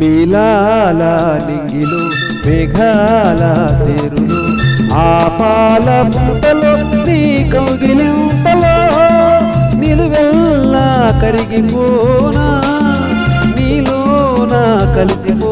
మీలాల నింగిలు మేఘాల తెరులు ఆ పాల పుట్టలో నీ కౌగిలింతలో నిలువెల్లా కరిగిపోనా? నీలోనా కలిసిపో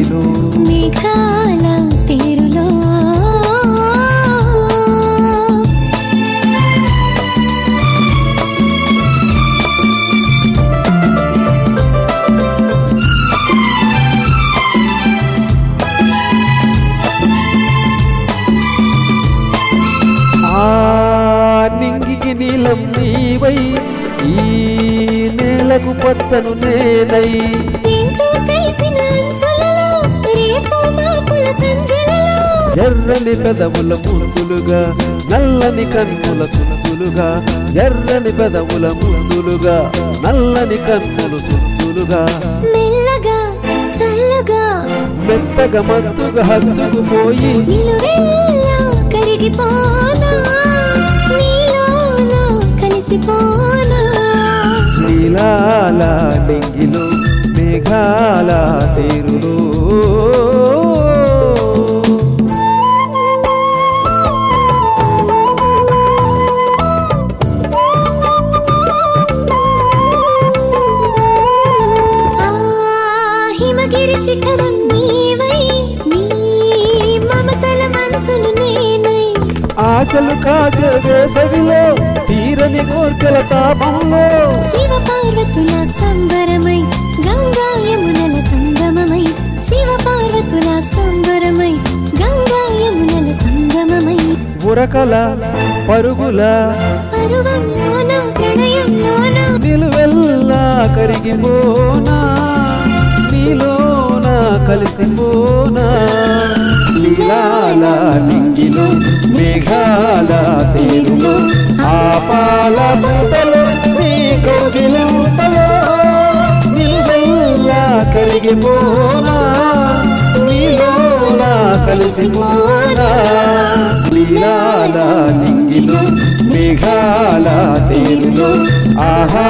నింగిలు మేఘాల తీరులో. నింగికి నీలం నీవై ఈ నేలకు పచ్చను నేనై. కలిసిన ఎర్రని పెదవుల ముందులుగా నల్లని కన్నుల సుందులుగా ఎర్రని పెదవుల ముందులుగా నల్లని కన్నులు సుందులుగా మెల్లగా చల్లగా. మెత్తగా మత్తుగా హద్దుకు పోయి నిలువెల్లా కరిగిపోనా? నీలోన కలిసిపోనా? నీలాల నింగిలు మేఘాల తీరులు శిఖరం నీవై నీ మమతల మంచులు నేనై. ఆశలు కాసే వేసవిలో తీరని కోర్కెల తాపంలో. శివ పార్వతుల సంబరమై గంగా యమునల సంగమమై. శివ పార్వతుల సంబరమై గంగా యమునల సంగమమై. ఉరకల పరుగుల పరువంలోన ప్రణయంలోన నిలువెల్లా కరిగిపోనా నింగిలు మేఘాల తీరులు ఆ పాల నీ కౌగిలింతలో నిలువెల్లా కరిగిపోనా కలిసిపోనా. నీలాల నింగిలు మేఘాల తీరులు ఆహా